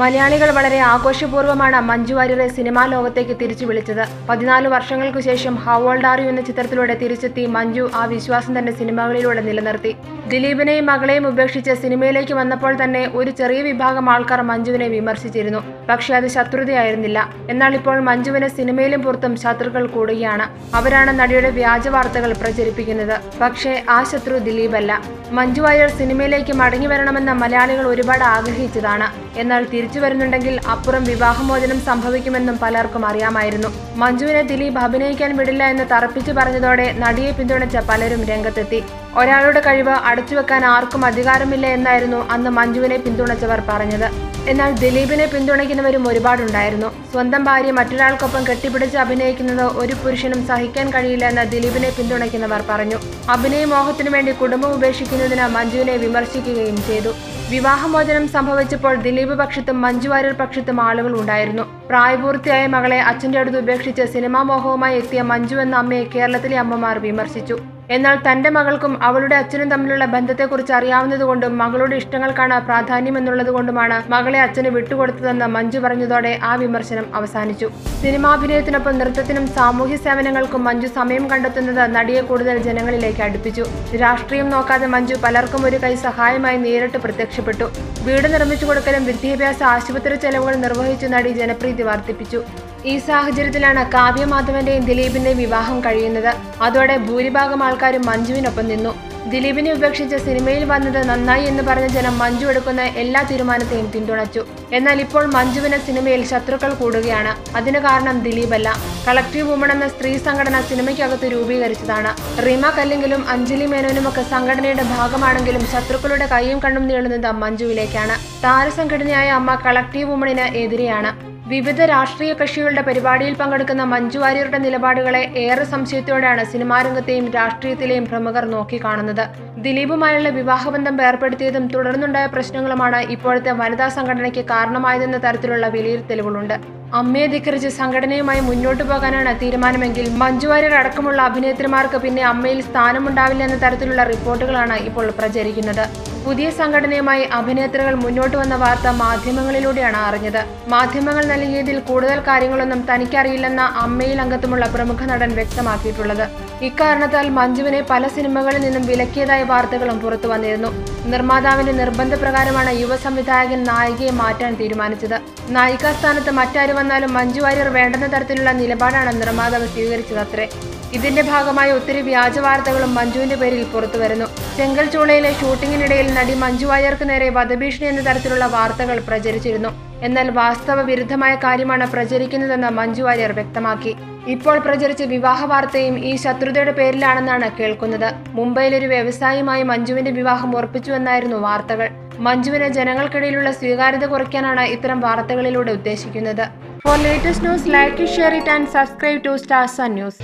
മലയാളികൾ വളരെ ആഘോഷപൂർവമാണ് മഞ്ജു വാര്യരെ സിനിമാ ലോകത്തേക്ക് തിരിച്ചു വിളിച്ചത്. പതിനാല് വർഷങ്ങൾക്കു ശേഷം ഹവോൾഡ് ആർ യു എന്ന ചിത്രത്തിലൂടെ തിരിച്ചെത്തി മഞ്ജു ആ വിശ്വാസം തന്നെ സിനിമകളിലൂടെ നിലനിർത്തി. ദിലീപിനെയും മകളെയും ഉപേക്ഷിച്ച് സിനിമയിലേക്ക് വന്നപ്പോൾ തന്നെ ഒരു ചെറിയ വിഭാഗം ആൾക്കാർ മഞ്ജുവിനെ വിമർശിച്ചിരുന്നു. പക്ഷേ അത് ശത്രുതയായിരുന്നില്ല. എന്നാൽ ഇപ്പോൾ മഞ്ജുവിനെ സിനിമയിലും പുറത്തും ശത്രുക്കൾ കൂടുകയാണ്. അവരാണ് നടിയുടെ വ്യാജ വാർത്തകൾ പ്രചരിപ്പിക്കുന്നത്. പക്ഷേ ആ ശത്രു ദിലീപല്ല. മഞ്ജു വാര്യർ സിനിമയിലേക്ക് മടങ്ങി വരണമെന്ന് മലയാളികൾ ഒരുപാട് ആഗ്രഹിച്ചതാണ്. എന്നാൽ തിരിച്ചു വരുന്നുണ്ടെങ്കിൽ അപ്പുറം വിവാഹമോചനം സംഭവിക്കുമെന്നും പലർക്കും അറിയാമായിരുന്നു. മഞ്ജുവിനെ ദിലീപ് അഭിനയിക്കാൻ വിടില്ല എന്ന് തറപ്പിച്ചു പറഞ്ഞതോടെ നടിയെ പിന്തുണച്ച പലരും രംഗത്തെത്തി. ഒരാളുടെ കഴിവ് അടച്ചുവെക്കാൻ ആർക്കും അധികാരമില്ല എന്നായിരുന്നു അന്ന് മഞ്ജുവിനെ പിന്തുണച്ചവർ പറഞ്ഞത്. എന്നാൽ ദിലീപിനെ പിന്തുണയ്ക്കുന്നവരും ഒരുപാടുണ്ടായിരുന്നു. സ്വന്തം ഭാര്യ മറ്റൊരാൾക്കൊപ്പം കെട്ടിപ്പിടിച്ച് അഭിനയിക്കുന്നത് ഒരു പുരുഷനും സഹിക്കാൻ കഴിയില്ല എന്ന് ദിലീപിനെ പിന്തുണയ്ക്കുന്നവർ പറഞ്ഞു. അഭിനയ മോഹത്തിനു വേണ്ടി കുടുംബം ഉപേക്ഷിക്കുന്നതിന് മഞ്ജുവിനെ വിമർശിക്കുകയും ചെയ്തു. വിവാഹമോചനം സംഭവിച്ചപ്പോൾ ദിലീപ് പക്ഷത്തും മഞ്ജു വാര്യർ പക്ഷത്തും ആളുകൾ ഉണ്ടായിരുന്നു. പ്രായപൂർത്തിയായ മകളെ അച്ഛന്റെ അടുത്ത് ഉപേക്ഷിച്ച് സിനിമാ മോഹവുമായി എത്തിയ മഞ്ജു എന്ന അമ്മയെ കേരളത്തിലെ അമ്മമാർ വിമർശിച്ചു. എന്നാൽ തന്റെ മകൾക്കും അവളുടെ അച്ഛനും തമ്മിലുള്ള ബന്ധത്തെക്കുറിച്ച് അറിയാവുന്നതുകൊണ്ടും മകളുടെ ഇഷ്ടങ്ങൾക്കാണ് പ്രാധാന്യമെന്നുള്ളതുകൊണ്ടുമാണ് മകളെ അച്ഛന് വിട്ടുകൊടുത്തതെന്ന് മഞ്ജു പറഞ്ഞതോടെ ആ വിമർശനം അവസാനിച്ചു. സിനിമാഭിനയത്തിനൊപ്പം നൃത്തത്തിനും സാമൂഹ്യ സേവനങ്ങൾക്കും മഞ്ജു സമയം കണ്ടെത്തുന്നത് നടിയെ കൂടുതൽ ജനങ്ങളിലേക്ക് അടുപ്പിച്ചു. രാഷ്ട്രീയം നോക്കാതെ മഞ്ജു പലർക്കും ഒരു കൈ സഹായമായി നേരിട്ട് പ്രത്യക്ഷപ്പെട്ടു. വീട് നിർമ്മിച്ചു കൊടുക്കലും വിദ്യാഭ്യാസ ആശുപത്രി ചെലവുകൾ നിർവഹിച്ചു നടി ജനപ്രീതി വർദ്ധിപ്പിച്ചു. ഈ സാഹചര്യത്തിലാണ് കാവ്യമാധവന്റെയും ദിലീപിന്റെയും വിവാഹം കഴിയുന്നത്. അതോടെ ഭൂരിഭാഗം ആൾക്കാരും മഞ്ജുവിനൊപ്പം നിന്നു. ദിലീപിനെ ഉപേക്ഷിച്ച് സിനിമയിൽ വന്നത് നന്നായി എന്ന് പറഞ്ഞ ജനം മഞ്ജു എടുക്കുന്ന എല്ലാ തീരുമാനത്തെയും പിന്തുണച്ചു. എന്നാൽ ഇപ്പോൾ മഞ്ജുവിന് സിനിമയിൽ ശത്രുക്കൾ കൂടുകയാണ്. അതിന് കാരണം ദിലീപല്ല. കളക്റ്റീവ് വുമൺ എന്ന സ്ത്രീ സംഘടന സിനിമയ്ക്കകത്ത് രൂപീകരിച്ചതാണ്. റീമ കല്ലെങ്കിലും അഞ്ജലി മേനോനുമൊക്കെ സംഘടനയുടെ ഭാഗമാണെങ്കിലും ശത്രുക്കളുടെ കൈയും കണ്ണും നീളുന്നത് മഞ്ജുവിലേക്കാണ്. താരസംഘടനയായ അമ്മ കളക്റ്റീവ് വുമണിന് എതിരെയാണ്. വിവിധ രാഷ്ട്രീയ കക്ഷികളുടെ പരിപാടിയിൽ പങ്കെടുക്കുന്ന മഞ്ജു വാര്യരുടെ നിലപാടുകളെ ഏറെ സംശയത്തോടെയാണ് സിനിമാരംഗത്തെയും രാഷ്ട്രീയത്തിലെയും പ്രമുഖർ നോക്കിക്കാണുന്നത്. ദിലീപുമായുള്ള വിവാഹബന്ധം ഏർപ്പെടുത്തിയതും തുടർന്നുണ്ടായ പ്രശ്നങ്ങളുമാണ് ഇപ്പോഴത്തെ വനിതാ സംഘടനയ്ക്ക് കാരണമായതെന്ന തരത്തിലുള്ള വിലയിരുത്തലുകളുണ്ട്. അമ്മയെ ധിക്കരിച്ച് സംഘടനയുമായി മുന്നോട്ടു പോകാനാണ് തീരുമാനമെങ്കിൽ മഞ്ജുവാര്യർ അടക്കമുള്ള അഭിനേത്രിമാർക്ക് പിന്നെ അമ്മയിൽ സ്ഥാനമുണ്ടാവില്ല എന്ന തരത്തിലുള്ള റിപ്പോർട്ടുകളാണ് ഇപ്പോൾ പ്രചരിക്കുന്നത്. പുതിയ സംഘടനയുമായി അഭിനേത്രികൾ മുന്നോട്ട് വന്ന വാർത്ത മാധ്യമങ്ങളിലൂടെയാണ് അറിഞ്ഞത്. മാധ്യമങ്ങൾ നൽകിയതിൽ കൂടുതൽ കാര്യങ്ങളൊന്നും തനിക്കറിയില്ലെന്ന അമ്മയിൽ അംഗത്വമുള്ള പ്രമുഖ നടൻ വ്യക്തമാക്കിയിട്ടുള്ളത്. ഇക്കാരണത്താൽ മഞ്ജുവിനെ പല സിനിമകളിൽ നിന്നും വിലക്കിയതായ വാർത്തകളും പുറത്തു വന്നിരുന്നു. നിർമ്മാതാവിന്റെ നിർബന്ധപ്രകാരമാണ് യുവ സംവിധായകൻ നായികയെ മാറ്റാൻ തീരുമാനിച്ചത്. നായികാ സ്ഥാനത്ത് മറ്റാര് വന്നാലും മഞ്ജു വാര്യർ വേണ്ടെന്ന തരത്തിലുള്ള നിലപാടാണ് നിർമ്മാതാവ് സ്വീകരിച്ചതത്രേ. ഇതിന്റെ ഭാഗമായി ഒത്തിരി വ്യാജ വാർത്തകളും മഞ്ജുവിന്റെ പേരിൽ പുറത്തു വരുന്നു. ചെങ്കൽ ചൂളയിലെ ഷൂട്ടിങ്ങിനിടയിൽ നടി മഞ്ജു വാര്യർക്ക് നേരെ വധഭീഷണി എന്ന തരത്തിലുള്ള വാർത്തകൾ പ്രചരിച്ചിരുന്നു. എന്നാൽ വാസ്തവ വിരുദ്ധമായ കാര്യമാണ് പ്രചരിക്കുന്നതെന്ന് മഞ്ജു വാര്യർ വ്യക്തമാക്കി. ഇപ്പോൾ പ്രചരിച്ച വിവാഹ വാർത്തയും ഈ ശത്രുതയുടെ പേരിലാണെന്നാണ് കേൾക്കുന്നത്. മുംബൈയിൽ ഒരു വ്യവസായിയുമായി മഞ്ജുവിന്റെ വിവാഹം ഉറപ്പിച്ചുവെന്നായിരുന്നു വാർത്തകൾ. മഞ്ജുവിന് ജനങ്ങൾക്കിടയിലുള്ള സ്വീകാര്യത കുറയ്ക്കാനാണ് ഇത്തരം വാർത്തകളിലൂടെ ഉദ്ദേശിക്കുന്നത്. For latest news like share it and subscribe to stars news